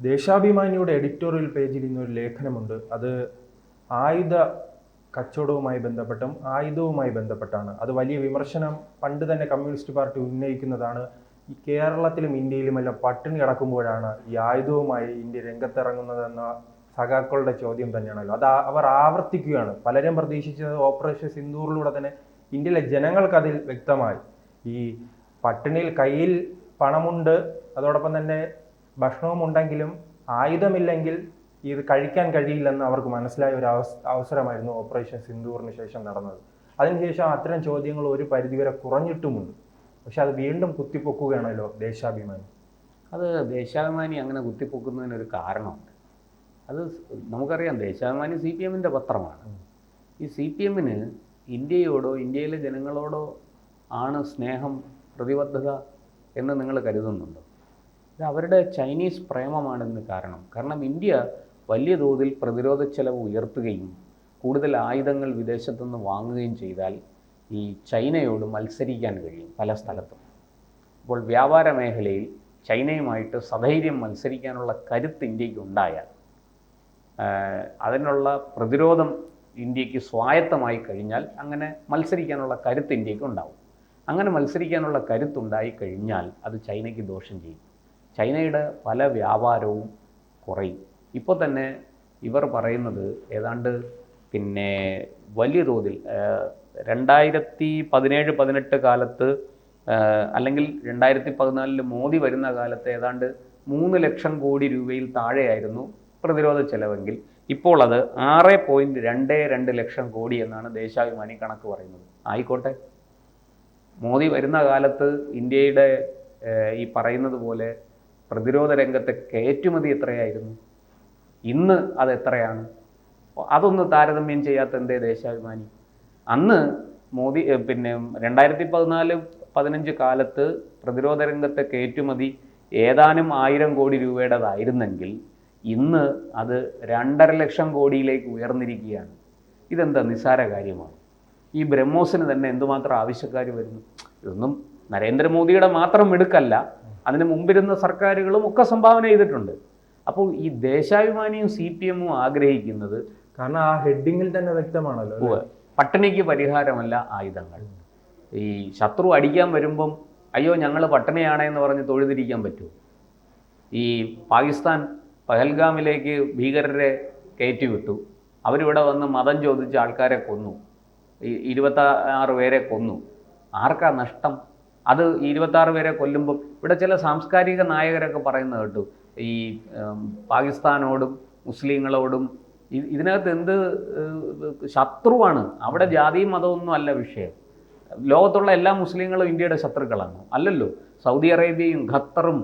ദേശാഭിമാനിയുടെ editorial പേജിൽ ഇന്നൊരു ലേഖനമുണ്ട്. അത് ആയുധ കച്ചവടവുമായി ബന്ധപ്പെട്ടും ആയുധവുമായി ബന്ധപ്പെട്ടാണ്. അത് വലിയ വിമർശനം പണ്ട് തന്നെ കമ്മ്യൂണിസ്റ്റ് പാർട്ടി ഉന്നയിക്കുന്നതാണ്. ഈ കേരളത്തിലും ഇന്ത്യയിലുമെല്ലാം പട്ടിണി കിടക്കുമ്പോഴാണ് ഈ ആയുധവുമായി ഇന്ത്യ രംഗത്തിറങ്ങുന്നതെന്ന സഖാക്കളുടെ ചോദ്യം തന്നെയാണല്ലോ. അത് അവർ ആവർത്തിക്കുകയാണ്. പലരും പ്രതീക്ഷിച്ചത് ഓപ്പറേഷൻ സിന്ദൂറിലൂടെ തന്നെ ഇന്ത്യയിലെ ജനങ്ങൾക്കതിൽ വ്യക്തമായി. ഈ പട്ടിണിയിൽ കയ്യിൽ പണമുണ്ട്. അതോടൊപ്പം തന്നെ ഭക്ഷണവും ഉണ്ടെങ്കിലും ആയുധമില്ലെങ്കിൽ ഇത് കഴിക്കാൻ കഴിയില്ലെന്ന് അവർക്ക് മനസ്സിലായ ഒരു അവസ് അവസരമായിരുന്നു ഓപ്പറേഷൻ സിന്ധൂറിന് ശേഷം നടന്നത്. അതിനുശേഷം അത്തരം ചോദ്യങ്ങൾ ഒരു പരിധിവരെ കുറഞ്ഞിട്ടുമുണ്ട്. പക്ഷെ അത് വീണ്ടും കുത്തിപ്പൊക്കുകയാണല്ലോ ദേശാഭിമാനി. അത് ദേശാഭിമാനി അങ്ങനെ കുത്തിപ്പൊക്കുന്നതിനൊരു കാരണമുണ്ട്. അത് നമുക്കറിയാം ദേശാഭിമാനി സി പി എമ്മിന്റെ പത്രമാണ്. ഈ സി പി എമ്മിന് ഇന്ത്യയോടോ ഇന്ത്യയിലെ ജനങ്ങളോടോ ആണ് സ്നേഹം പ്രതിബദ്ധത എന്ന് നിങ്ങൾ കരുതുന്നുണ്ടോ? ഇത് അവരുടെ ചൈനീസ് പ്രേമമാണെന്ന് കാരണം. കാരണം ഇന്ത്യ വലിയ തോതിൽ പ്രതിരോധ ചെലവ് ഉയർത്തുകയും കൂടുതൽ ആയുധങ്ങൾ വിദേശത്തുനിന്ന് വാങ്ങുകയും ചെയ്താൽ ഈ ചൈനയോട് മത്സരിക്കാൻ കഴിയും പല സ്ഥലത്തും. അപ്പോൾ വ്യാപാര മേഖലയിൽ ചൈനയുമായിട്ട് സധൈര്യം മത്സരിക്കാനുള്ള കരുത്ത് ഇന്ത്യയ്ക്ക് ഉണ്ടായാൽ അതിനുള്ള പ്രതിരോധം ഇന്ത്യയ്ക്ക് സ്വായത്തമായി കഴിഞ്ഞാൽ അങ്ങനെ മത്സരിക്കാനുള്ള കരുത്ത് ഇന്ത്യയ്ക്ക് ഉണ്ടാവും. അങ്ങനെ മത്സരിക്കാനുള്ള കരുത്തുണ്ടായി കഴിഞ്ഞാൽ അത് ചൈനയ്ക്ക് ദോഷം ചെയ്യും. ചൈനയുടെ പല വ്യാപാരവും കുറയും. ഇപ്പോൾ തന്നെ ഇവർ പറയുന്നത് ഏതാണ്ട് പിന്നെ വലിയ തോതിൽ രണ്ടായിരത്തി പതിനേഴ് പതിനെട്ട് കാലത്ത് അല്ലെങ്കിൽ രണ്ടായിരത്തി പതിനാലിൽ മോദി വരുന്ന കാലത്ത് ഏതാണ്ട് മൂന്ന് ലക്ഷം കോടി രൂപയിൽ താഴെയായിരുന്നു പ്രതിരോധ ചെലവെങ്കിൽ. ഇപ്പോൾ അത് ആറ് പോയിന്റ് രണ്ട് രണ്ട് ലക്ഷം കോടി എന്നാണ് ദേശാഭിമാനി കണക്ക് പറയുന്നത്. ആയിക്കോട്ടെ. മോദി വരുന്ന കാലത്ത് ഇന്ത്യയുടെ ഈ പറയുന്നത് പോലെ പ്രതിരോധ രംഗത്തെ കയറ്റുമതി എത്രയായിരുന്നു? ഇന്ന് അത് എത്രയാണ്? അതൊന്ന് താരതമ്യം ചെയ്യാത്ത എന്തേ ദേശാഭിമാനി? അന്ന് മോദി പിന്നെ രണ്ടായിരത്തി പതിനാല് പതിനഞ്ച് കാലത്ത് പ്രതിരോധ രംഗത്തെ കയറ്റുമതി ഏതാനും ആയിരം കോടി രൂപയുടേതായിരുന്നെങ്കിൽ ഇന്ന് അത് രണ്ടര ലക്ഷം കോടിയിലേക്ക് ഉയർന്നിരിക്കുകയാണ്. ഇതെന്താ നിസ്സാര കാര്യമാണ്? ഈ ബ്രഹ്മോസിന് തന്നെ എന്തുമാത്രം ആവശ്യക്കാർ വരുന്നു? ഇതൊന്നും നരേന്ദ്രമോദിയുടെ മാത്രം മിടുക്കല്ല. അതിന് മുമ്പിരുന്ന സർക്കാരുകളും ഒക്കെ സംഭാവന ചെയ്തിട്ടുണ്ട്. അപ്പോൾ ഈ ദേശാഭിമാനിയും സി പി എമ്മും ആഗ്രഹിക്കുന്നത് കാരണം ആ ഹെഡിങ്ങിൽ തന്നെ വ്യക്തമാണല്ലോ? പട്ടിണിക്ക് പരിഹാരമല്ല ആയുധങ്ങൾ. ഈ ശത്രു അടിക്കാൻ വരുമ്പം അയ്യോ ഞങ്ങൾ പട്ടിണിയാണ് എന്ന് പറഞ്ഞ് തൊഴുതിരിക്കാൻ പറ്റുമോ? ഈ പാകിസ്ഥാൻ പഹൽഗാമിലേക്ക് ഭീകരരെ കയറ്റിവിട്ടു. അവരിവിടെ വന്ന് മതം ചോദിച്ച് ആൾക്കാരെ കൊന്നു. ഈ ഇരുപത്തി ആറ് പേരെ കൊന്നു. ആർക്കാ നഷ്ടം? അത് ഇരുപത്താറ് പേരെ കൊല്ലുമ്പോൾ ഇവിടെ ചില സാംസ്കാരിക നായകരൊക്കെ പറയുന്നത് കേട്ടു. ഈ പാകിസ്ഥാനോടും മുസ്ലിങ്ങളോടും ഇതിനകത്ത് എന്ത് ശത്രുവാണ്. അവിടെ ജാതിയും മതമൊന്നും അല്ല വിഷയം. ലോകത്തുള്ള എല്ലാ മുസ്ലിങ്ങളും ഇന്ത്യയുടെ ശത്രുക്കളാണ്. അല്ലല്ലോ. സൗദി അറേബ്യയും ഖത്തറും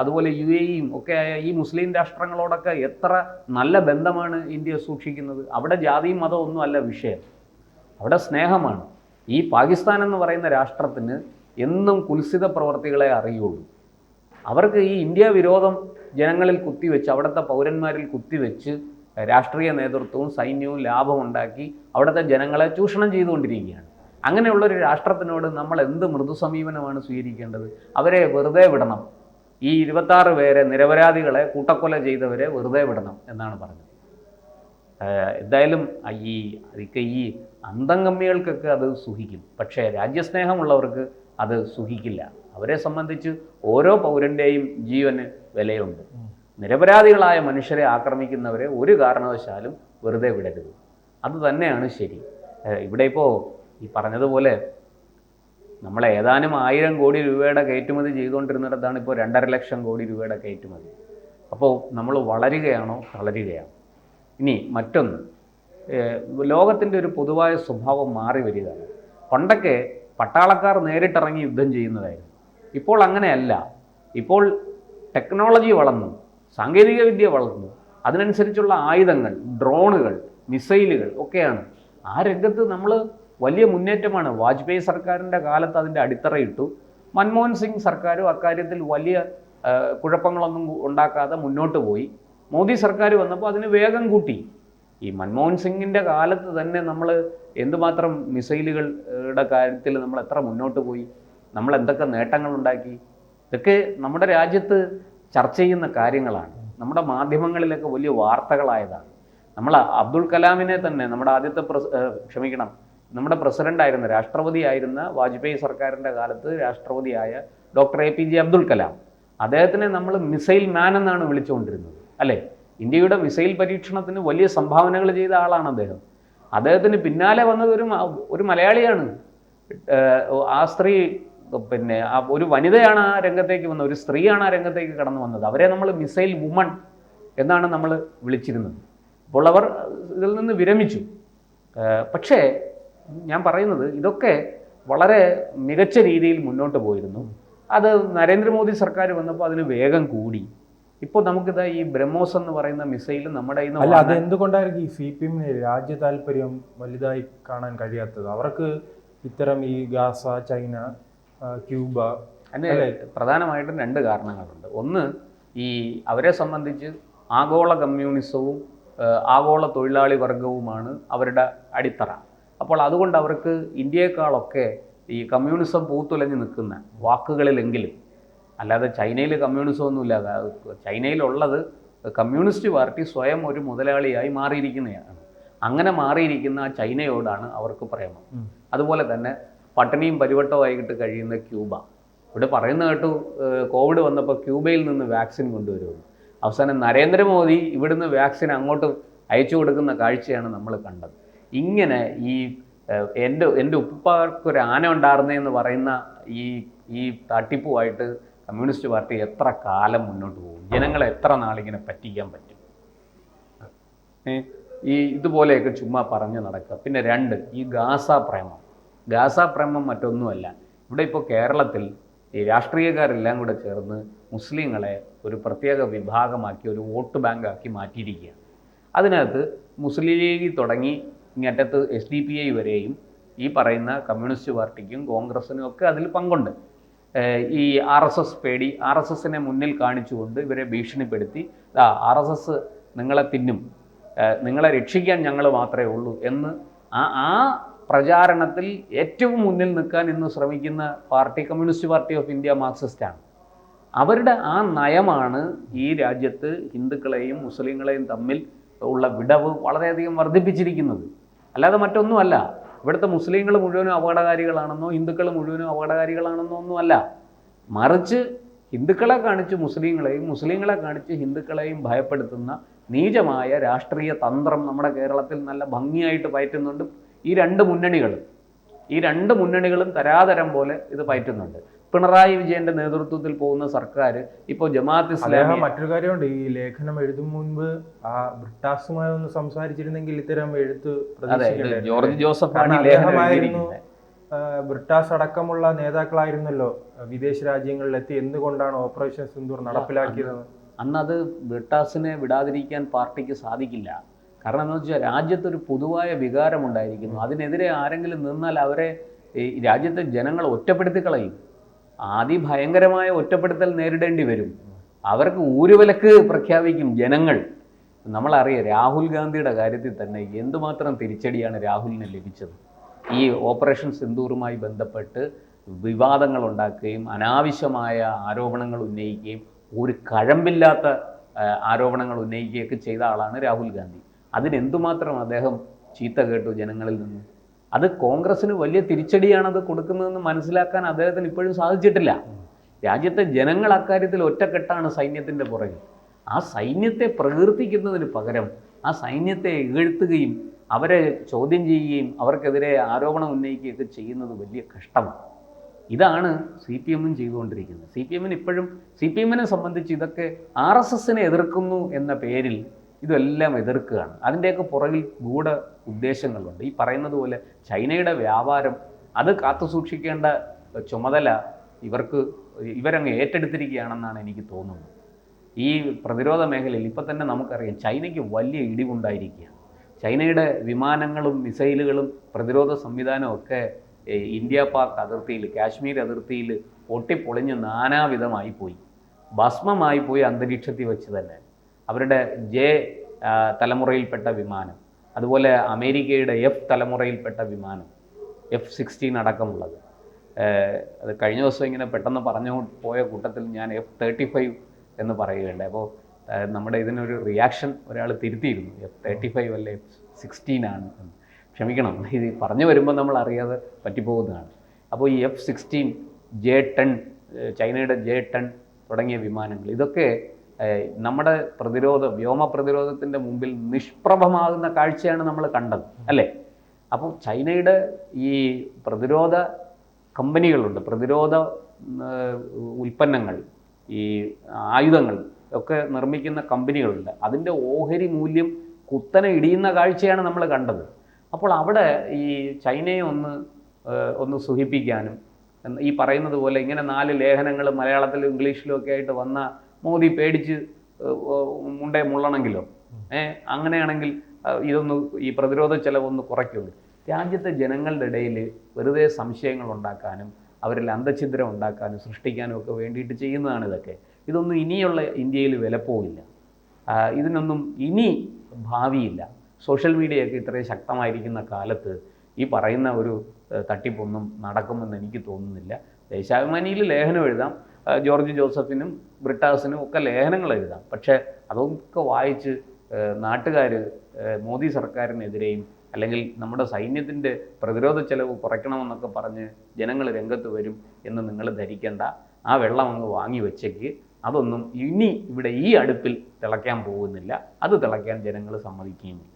അതുപോലെ യു എയും ഒക്കെ ഈ മുസ്ലിം രാഷ്ട്രങ്ങളോടൊക്കെ എത്ര നല്ല ബന്ധമാണ് ഇന്ത്യ സൂക്ഷിക്കുന്നത്. അവിടെ ജാതിയും മതവും ഒന്നും അല്ല വിഷയം. അവിടെ സ്നേഹമാണ്. ഈ പാകിസ്ഥാൻ എന്ന് പറയുന്ന രാഷ്ട്രത്തിന് എന്നും കുൽസിത പ്രവർത്തികളെ അറിയുള്ളൂ. അവർക്ക് ഈ ഇന്ത്യ വിരോധം ജനങ്ങളിൽ കുത്തിവെച്ച് അവിടുത്തെ പൗരന്മാരിൽ കുത്തിവെച്ച് രാഷ്ട്രീയ നേതൃത്വവും സൈന്യവും ലാഭമുണ്ടാക്കി അവിടുത്തെ ജനങ്ങളെ ചൂഷണം ചെയ്തുകൊണ്ടിരിക്കുകയാണ്. അങ്ങനെയുള്ളൊരു രാഷ്ട്രത്തിനോട് നമ്മൾ എന്ത് മൃദു സമീപനമാണ് സ്വീകരിക്കേണ്ടത്? അവരെ വെറുതെ വിടണം. ഈ ഇരുപത്താറ് പേരെ നിരപരാധികളെ കൂട്ടക്കൊല ചെയ്തവരെ വെറുതെ വിടണം എന്നാണ് പറഞ്ഞത്. എന്തായാലും ഈ അതൊക്കെ ഈ അന്തംഗമ്മികൾക്കൊക്കെ അത് സുഖിക്കും. പക്ഷേ രാജ്യസ്നേഹമുള്ളവർക്ക് അത് സുഖിക്കില്ല. അവരെ സംബന്ധിച്ച് ഓരോ പൗരന്റെയും ജീവന് വിലയുണ്ട്. നിരപരാധികളായ മനുഷ്യരെ ആക്രമിക്കുന്നവരെ ഒരു കാരണവശാലും വെറുതെ വിടരുത്. അത് തന്നെയാണ് ശരി. ഇവിടെ ഇപ്പോൾ ഈ പറഞ്ഞതുപോലെ നമ്മൾ ഏതാനും ആയിരം കോടി രൂപയുടെ കയറ്റുമതി ചെയ്തുകൊണ്ടിരുന്നിടത്താണ് ഇപ്പോൾ രണ്ടര ലക്ഷം കോടി രൂപയുടെ കയറ്റുമതി. അപ്പോൾ നമ്മൾ വളരുകയാണോ തളരുകയാണോ. ഇനി മറ്റൊന്ന്. ലോകത്തിന്റെ ഒരു പൊതുവായ സ്വഭാവം മാറി വരികയാണ്. പണ്ടൊക്കെ പട്ടാളക്കാർ നേരിട്ടിറങ്ങി യുദ്ധം ചെയ്യുന്നതായിരുന്നു. ഇപ്പോൾ അങ്ങനെയല്ല. ഇപ്പോൾ ടെക്നോളജി വളർന്നു സാങ്കേതികവിദ്യ വളർന്നു. അതിനനുസരിച്ചുള്ള ആയുധങ്ങൾ ഡ്രോണുകൾ മിസൈലുകൾ ഒക്കെയാണ്. ആ രംഗത്ത് നമ്മൾ വലിയ മുന്നേറ്റമാണ്. വാജ്പേയി സർക്കാരിന്റെ കാലത്ത് അതിന്റെ അടിത്തറയിട്ടു. മൻമോഹൻ സിംഗ് സർക്കാരും അക്കാര്യത്തിൽ വലിയ കുഴപ്പങ്ങളൊന്നും ഉണ്ടാക്കാതെ മുന്നോട്ട് പോയി. മോദി സർക്കാർ വന്നപ്പോൾ അതിന് വേഗം കൂട്ടി. ഈ മൻമോഹൻ സിംഗിന്റെ കാലത്ത് തന്നെ നമ്മൾ എന്തുമാത്രം മിസൈലുകളുടെ കാര്യത്തിൽ നമ്മൾ എത്ര മുന്നോട്ട് പോയി നമ്മൾ എന്തൊക്കെ നേട്ടങ്ങൾ ഉണ്ടാക്കി ഇതൊക്കെ നമ്മുടെ രാജ്യത്ത് ചർച്ച ചെയ്യുന്ന കാര്യങ്ങളാണ്. നമ്മുടെ മാധ്യമങ്ങളിലൊക്കെ വലിയ വാർത്തകളായതാണ്. നമ്മൾ അബ്ദുൾ കലാമിനെ തന്നെ നമ്മുടെ ആദ്യത്തെ പ്രസ് ക്ഷമിക്കണം നമ്മുടെ പ്രസിഡന്റ് ആയിരുന്ന രാഷ്ട്രപതി ആയിരുന്ന വാജ്പേയി സർക്കാരിന്റെ കാലത്ത് രാഷ്ട്രപതിയായ doctor A P J Abdul Kalam. അദ്ദേഹത്തിനെ നമ്മൾ മിസൈൽ മാൻ എന്നാണ് വിളിച്ചുകൊണ്ടിരുന്നത് അല്ലേ? ഇന്ത്യയുടെ മിസൈൽ പരീക്ഷണത്തിന് വലിയ സംഭാവനകൾ ചെയ്ത ആളാണ് അദ്ദേഹം. അദ്ദേഹത്തിന് പിന്നാലെ വന്നത് ഒരു ഒരു മലയാളിയാണ്. ആ സ്ത്രീ പിന്നെ ആ ഒരു വനിതയാണ് ആ രംഗത്തേക്ക് വന്നത് ഒരു സ്ത്രീയാണ് ആ രംഗത്തേക്ക് കടന്നു വന്നത്. അവരെ നമ്മൾ മിസൈൽ വുമൺ എന്നാണ് നമ്മൾ വിളിച്ചിരുന്നത്. അപ്പോൾ അവർ ഇതിൽ നിന്ന് വിരമിച്ചു. പക്ഷേ ഞാൻ പറയുന്നത് ഇതൊക്കെ വളരെ മികച്ച രീതിയിൽ മുന്നോട്ട് പോയിരുന്നു. അത് നരേന്ദ്രമോദി സർക്കാർ വന്നപ്പോൾ അതിന് വേഗം കൂടി. ഇപ്പോൾ നമുക്കിതാ ഈ ബ്രഹ്മോസ് എന്ന് പറയുന്ന മിസൈൽ നമ്മുടെ അല്ല അത് എന്തുകൊണ്ടായിരിക്കും ഈ സി പി എമ്മിന് രാജ്യ താല്പര്യം വലുതായി കാണാൻ കഴിയാത്തത്? അവർക്ക് ഇത്തരം ഈ ഗാസ ചൈന ക്യൂബ അതിന് പ്രധാനമായിട്ടും രണ്ട് കാരണങ്ങളുണ്ട്. ഒന്ന് ഈ അവരെ സംബന്ധിച്ച് ആഗോള കമ്മ്യൂണിസവും ആഗോള തൊഴിലാളി വർഗവുമാണ് അവരുടെ അടിത്തറ. അപ്പോൾ അതുകൊണ്ട് അവർക്ക് ഇന്ത്യയെക്കാളൊക്കെ ഈ കമ്മ്യൂണിസം പൂത്തുലഞ്ഞ് നിൽക്കുന്ന വാക്കുകളിലെങ്കിലും അല്ലാതെ ചൈനയിൽ കമ്മ്യൂണിസം ഒന്നുമില്ല. ചൈനയിലുള്ളത് കമ്മ്യൂണിസ്റ്റ് പാർട്ടി സ്വയം ഒരു മുതലാളിയായി മാറിയിരിക്കുന്നതാണ് അങ്ങനെ മാറിയിരിക്കുന്ന ആ ചൈനയോടാണ് അവർക്ക് പ്രേമം. അതുപോലെ തന്നെ പട്ടിണിയും പരിവട്ടമായിട്ട് കഴിയുന്ന ക്യൂബ. ഇവിടെ പറയുന്ന കേട്ടു കോവിഡ് വന്നപ്പോൾ ക്യൂബയിൽ നിന്ന് വാക്സിൻ കൊണ്ടുവരുമെന്ന്. അവസാനം നരേന്ദ്രമോദി ഇവിടുന്ന് വാക്സിൻ അങ്ങോട്ട് അയച്ചു കൊടുക്കുന്ന കാഴ്ചയാണ് നമ്മൾ കണ്ടത്. ഇങ്ങനെ ഈ എന്റെ എന്റെ ഉപ്പാർക്ക് ഒരു ആന ഉണ്ടായിരുന്നേന്ന് പറയുന്ന ഈ ഈ തട്ടിപ്പുമായിട്ട് കമ്മ്യൂണിസ്റ്റ് പാർട്ടി എത്ര കാലം മുന്നോട്ട് പോകും? ജനങ്ങളെ എത്ര നാളിങ്ങനെ പറ്റിക്കാൻ പറ്റും? ഈ ഇതുപോലെയൊക്കെ ചുമ്മാ പറഞ്ഞ് നടക്കുക. പിന്നെ രണ്ട് ഈ ഗാസ പ്രേമം. ഗാസ പ്രേമം മറ്റൊന്നുമല്ല. ഇവിടെ ഇപ്പോൾ കേരളത്തിൽ ഈ രാഷ്ട്രീയക്കാരെല്ലാം കൂടെ ചേർന്ന് മുസ്ലിങ്ങളെ ഒരു പ്രത്യേക വിഭാഗമാക്കി ഒരു വോട്ട് ബാങ്കാക്കി മാറ്റിയിരിക്കുകയാണ്. അതിനകത്ത് മുസ്ലിം ലീഗ് തുടങ്ങി ഇങ്ങറ്റത്ത് എസ് ഡി പി ഐ വരെയും ഈ പറയുന്ന കമ്മ്യൂണിസ്റ്റ് പാർട്ടിക്കും കോൺഗ്രസിനും ഒക്കെ അതിൽ പങ്കുണ്ട്. ഈ ആർ എസ് എസ് പേടി ആർ എസ് എസിനെ മുന്നിൽ കാണിച്ചുകൊണ്ട് ഇവരെ ഭീഷണിപ്പെടുത്തി ആർ എസ് എസ് നിങ്ങളെ തിന്നും. നിങ്ങളെ രക്ഷിക്കാൻ ഞങ്ങൾ മാത്രമേ ഉള്ളൂ എന്ന് ആ ആ പ്രചാരണത്തിൽ ഏറ്റവും മുന്നിൽ നിൽക്കാൻ ഇന്ന് ശ്രമിക്കുന്ന party communist party of India മാർക്സിസ്റ്റാണ്. അവരുടെ ആ നയമാണ് ഈ രാജ്യത്ത് ഹിന്ദുക്കളെയും മുസ്ലിങ്ങളെയും തമ്മിൽ ഉള്ള വിടവ് വളരെയധികം വർദ്ധിപ്പിച്ചിരിക്കുന്നത്. അല്ലാതെ മറ്റൊന്നുമല്ല. ഇവിടുത്തെ മുസ്ലിങ്ങൾ മുഴുവനും അപകടകാരികളാണെന്നോ ഹിന്ദുക്കൾ മുഴുവനും അപകടകാരികളാണെന്നോ ഒന്നുമല്ല. മറിച്ച് ഹിന്ദുക്കളെ കാണിച്ച് മുസ്ലിങ്ങളെയും മുസ്ലിങ്ങളെ കാണിച്ച് ഹിന്ദുക്കളെയും ഭയപ്പെടുത്തുന്ന നീചമായ രാഷ്ട്രീയ തന്ത്രം നമ്മുടെ കേരളത്തിൽ നല്ല ഭംഗിയായിട്ട് പയറ്റുന്നുണ്ട്. ഈ രണ്ട് മുന്നണികളും ഈ രണ്ട് മുന്നണികളും തരാതരം പോലെ ഇത് പയറ്റുന്നുണ്ട്. പിണറായി വിജയന്റെ നേതൃത്വത്തിൽ പോകുന്ന സർക്കാർ ഇപ്പോൾ ജമാഅത്ത് ഇസ്ലാമി മറ്റൊരു കാര്യമുണ്ട്. ഈ ലേഖനം എഴുതും മുൻപ് ആ ബ്രിട്ടാസുമായി ഒന്ന് സംസാരിച്ചിരുന്നെങ്കിൽ ഇത്തരം എഴുത്ത് ജോർജ് ജോസഫ് ആണ് കാരണം ഈ ലേഖനം അദ്ദേഹമായിരുന്നു എഴുതിയിരിക്കുന്നത്. ആ, ബ്രിട്ടാസ് അടക്കമുള്ള നേതാക്കളായിരുന്നല്ലോ വിദേശ രാജ്യങ്ങളിൽ എത്തി എന്തുകൊണ്ടാണ് ഓപ്പറേഷൻ സിന്ദൂർ നടപ്പിലാക്കിയത്? അന്ന് അത് ബ്രിട്ടാസിനെ വിടാതിരിക്കാൻ പാർട്ടിക്ക് സാധിക്കില്ല. കാരണം എന്ന് വെച്ചാൽ രാജ്യത്തൊരു പൊതുവായ വികാരമുണ്ടായിരിക്കുന്നു. അതിനെതിരെ ആരെങ്കിലും നിന്നാൽ അവരെ ഈ രാജ്യത്തെ ജനങ്ങൾ ഒറ്റപ്പെടുത്തി കളയും. അതിഭയങ്കരമായ ഒറ്റപ്പെടുത്തൽ നേരിടേണ്ടി വരും. അവർക്ക് ഊരുവിലക്ക് പ്രഖ്യാപിക്കും ജനങ്ങൾ. നമ്മളറിയാം രാഹുൽ ഗാന്ധിയുടെ കാര്യത്തിൽ തന്നെ എന്തുമാത്രം തിരിച്ചടിയാണ് രാഹുലിന് ലഭിച്ചത്? ഈ ഓപ്പറേഷൻ സിന്ദൂറുമായി ബന്ധപ്പെട്ട് വിവാദങ്ങൾ ഉണ്ടാക്കുകയും അനാവശ്യമായ ആരോപണങ്ങൾ ഉന്നയിക്കുകയും ഒരു കഴമ്പില്ലാത്ത ആരോപണങ്ങൾ ഉന്നയിക്കുകയൊക്കെ ചെയ്ത ആളാണ് രാഹുൽ ഗാന്ധി. അതിനെന്തുമാത്രം അദ്ദേഹം ചീത്ത കേട്ടു ജനങ്ങളിൽ നിന്ന്? അത് കോൺഗ്രസ്സിന് വലിയ തിരിച്ചടിയാണ് അത് കൊടുക്കുന്നതെന്ന് മനസ്സിലാക്കാൻ അദ്ദേഹത്തിന് ഇപ്പോഴും സാധിച്ചിട്ടില്ല. രാജ്യത്തെ ജനങ്ങൾ അക്കാര്യത്തിൽ ഒറ്റക്കെട്ടാണ് സൈന്യത്തിന്റെ പുറകിൽ. ആ സൈന്യത്തെ പ്രകീർത്തിക്കുന്നതിന് പകരം ആ സൈന്യത്തെ ഇകഴ്ത്തുകയും അവരെ ചോദ്യം ചെയ്യുകയും അവർക്കെതിരെ ആരോപണം ഉന്നയിക്കുകയൊക്കെ ചെയ്യുന്നത് വലിയ കഷ്ടമാണ്. ഇതാണ് സി പി എമ്മും ചെയ്തുകൊണ്ടിരിക്കുന്നത്. സി പി എമ്മിന് ഇപ്പോഴും സി പി എമ്മിനെ സംബന്ധിച്ച് ഇതൊക്കെ ആർ എസ് എസിനെ എതിർക്കുന്നു എന്ന പേരിൽ ഇതെല്ലാം എതിർക്കുകയാണ്. അതിന്റെയൊക്കെ പുറകിൽ ഗൂഢ ഉദ്ദേശങ്ങളുണ്ട്. ഈ പറയുന്നത് പോലെ ചൈനയുടെ വ്യാപാരം അത് കാത്തു സൂക്ഷിക്കേണ്ട ചുമതല ഇവർക്ക് ഇവരങ്ങ് ഏറ്റെടുത്തിരിക്കുകയാണെന്നാണ് എനിക്ക് തോന്നുന്നത്. ഈ പ്രതിരോധ മേഖലയിൽ ഇപ്പം തന്നെ നമുക്കറിയാം ചൈനയ്ക്ക് വലിയ ഇടിവുണ്ടായിരിക്കുകയാണ്. ചൈനയുടെ വിമാനങ്ങളും മിസൈലുകളും പ്രതിരോധ സംവിധാനവും ഒക്കെ ഇന്ത്യ പാക് അതിർത്തിയിൽ കാശ്മീർ അതിർത്തിയിൽ പൊട്ടിപ്പൊളിഞ്ഞ് നാനാവിധമായി പോയി ഭസ്മമായി പോയി അന്തരീക്ഷത്തിൽ വെച്ച് തന്നെ. അവരുടെ ജെ തലമുറയിൽപ്പെട്ട വിമാനം. അതുപോലെ അമേരിക്കയുടെ എഫ് തലമുറയിൽപ്പെട്ട വിമാനം എഫ് സിക്സ്റ്റീൻ അടക്കമുള്ളത്. അത് കഴിഞ്ഞ ദിവസം ഇങ്ങനെ പെട്ടെന്ന് പറഞ്ഞു പോയ കൂട്ടത്തിൽ ഞാൻ എഫ് തേർട്ടി ഫൈവ് എന്ന് പറയുകയുണ്ട് അപ്പോൾ നമ്മുടെ ഇതിനൊരു റിയാക്ഷൻ ഒരാൾ തിരുത്തിയിരുന്നു. എഫ് തേർട്ടി ഫൈവ് അല്ലെ എഫ് സിക്സ്റ്റീൻ ആണ് ക്ഷമിക്കണം ഇത് പറഞ്ഞു വരുമ്പോൾ നമ്മൾ അറിയാതെ പറ്റിപ്പോകുന്നതാണ്. അപ്പോൾ ഈ എഫ് സിക്സ്റ്റീൻ ജെ ടെൻ ചൈനയുടെ ജെ ടെൻ തുടങ്ങിയ വിമാനങ്ങൾ ഇതൊക്കെ നമ്മുടെ പ്രതിരോധ വ്യോമ പ്രതിരോധത്തിന്റെ മുമ്പിൽ നിഷ്പ്രഭമാകുന്ന കാഴ്ചയാണ് നമ്മൾ കണ്ടത് അല്ലേ? അപ്പോൾ ചൈനയുടെ ഈ പ്രതിരോധ കമ്പനികളുണ്ട് പ്രതിരോധ ഉൽപ്പന്നങ്ങൾ ഈ ആയുധങ്ങൾ ഒക്കെ നിർമ്മിക്കുന്ന കമ്പനികളുണ്ട്. അതിന്റെ ഓഹരി മൂല്യം കുത്തനെ ഇടിയുന്ന കാഴ്ചയാണ് നമ്മൾ കണ്ടത്. അപ്പോൾ അവിടെ ഈ ചൈനയെ ഒന്ന് ഒന്ന് സുഖിപ്പിക്കാനും ഈ പറയുന്നത് പോലെ ഇങ്ങനെ നാല് ലേഖനങ്ങൾ മലയാളത്തിലും ഇംഗ്ലീഷിലും ഒക്കെ ആയിട്ട് വന്ന മോദി പേടിച്ച് മുണ്ടേ മുള്ളണമെങ്കിലോ? ഏഹ് അങ്ങനെയാണെങ്കിൽ ഇതൊന്ന് ഈ പ്രതിരോധ ചെലവൊന്ന് കുറയ്ക്കുള്ളൂ. രാജ്യത്തെ ജനങ്ങളുടെ ഇടയിൽ വെറുതെ സംശയങ്ങൾ ഉണ്ടാക്കാനും അവരിൽ അന്തഛിദ്രം ഉണ്ടാക്കാനും സൃഷ്ടിക്കാനും ഒക്കെ വേണ്ടിയിട്ട് ചെയ്യുന്നതാണ് ഇതൊക്കെ. ഇതൊന്നും ഇനിയുള്ള ഇന്ത്യയിൽ വിലപ്പോവില്ല ഇതിനൊന്നും ഇനി ഭാവിയില്ല. സോഷ്യൽ മീഡിയയൊക്കെ ഇത്രയും ശക്തമായിരിക്കുന്ന കാലത്ത് ഈ പറയുന്ന ഒരു തട്ടിപ്പൊന്നും നടക്കുമെന്ന് എനിക്ക് തോന്നുന്നില്ല. ദേശാഭിമാനിയിൽ ലേഖനം എഴുതാം. ജോർജ് ജോസഫിനും ബ്രിട്ടാസിനും ഒക്കെ ലേഖനങ്ങൾ എഴുതാം. പക്ഷേ അതൊക്കെ വായിച്ച് നാട്ടുകാർ മോദി സർക്കാരിനെതിരെയും അല്ലെങ്കിൽ നമ്മുടെ സൈന്യത്തിന്റെ പ്രതിരോധ ചെലവ് കുറയ്ക്കണമെന്നൊക്കെ പറഞ്ഞ് ജനങ്ങൾ രംഗത്ത് വരും എന്ന് നിങ്ങൾ ധരിക്കേണ്ട ആ വെള്ളം അങ്ങ് വാങ്ങി വെച്ചേക്ക്. അതൊന്നും ഇനി ഇവിടെ ഈ അടുപ്പിൽ തിളയ്ക്കാൻ പോകുന്നില്ല. അത് തിളയ്ക്കാൻ ജനങ്ങൾ സമ്മതിക്കുകയുമില്ല.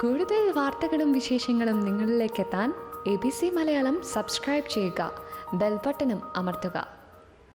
കൂടുതൽ വാർത്തകളും വിശേഷങ്ങളും നിങ്ങളിലേക്ക് എത്താൻ A B C Malayalam subscribe ചെയ്യുക. ബെൽബട്ടനും അമർത്തുക.